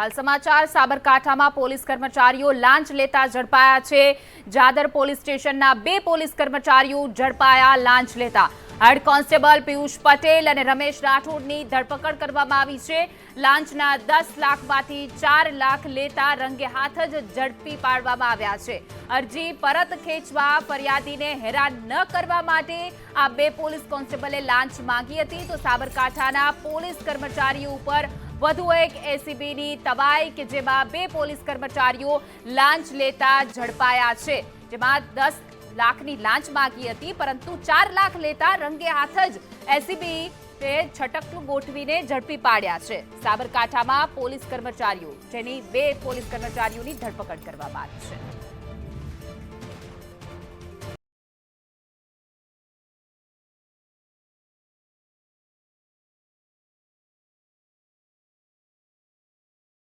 હાલ સમાચાર, સાબરકાંઠામાં પોલીસ કર્મચારીઓ લાંચ લેતા ઝડપાયા છે. જાદર પોલીસ સ્ટેશનના બે પોલીસ કર્મચારીઓ ઝડપાયા, લાંચ લેતા. હેડ કોન્સ્ટેબલ પિયુષ પટેલ અને રમેશ રાઠોડની ધરપકડ કરવામાં આવી છે. લાંચના દસ લાખમાંથી ચાર લાખ લેતા રંગે હાથ જ ઝડપી પાડવામાં આવ્યા છે. અરજી પરત ખેંચવા ફરિયાદીને હેરાન ન કરવા માટે આ બે પોલીસ કોન્સ્ટેબલે લાંચ માંગી હતી. તો સાબરકાંઠાના પોલીસ કર્મચારીઓ ઉપર વધુ એક એસીબીની તવાઈ કે જેમાં બે પોલીસ કર્મચારીઓ લાંચ લેતા ઝડપાયા છે. જેમાં દસ લાખની લાંચ માગી હતી, પરંતુ ચાર લાખ લેતા રંગે હાથ જ એસીબી તે છટકનું ગોઠવીને ઝડપી પાડ્યા છે. સાબરકાંઠામાં પોલીસ કર્મચારીઓ, જેની બે પોલીસ કર્મચારીઓની ધરપકડ કરવામાં આવી છે.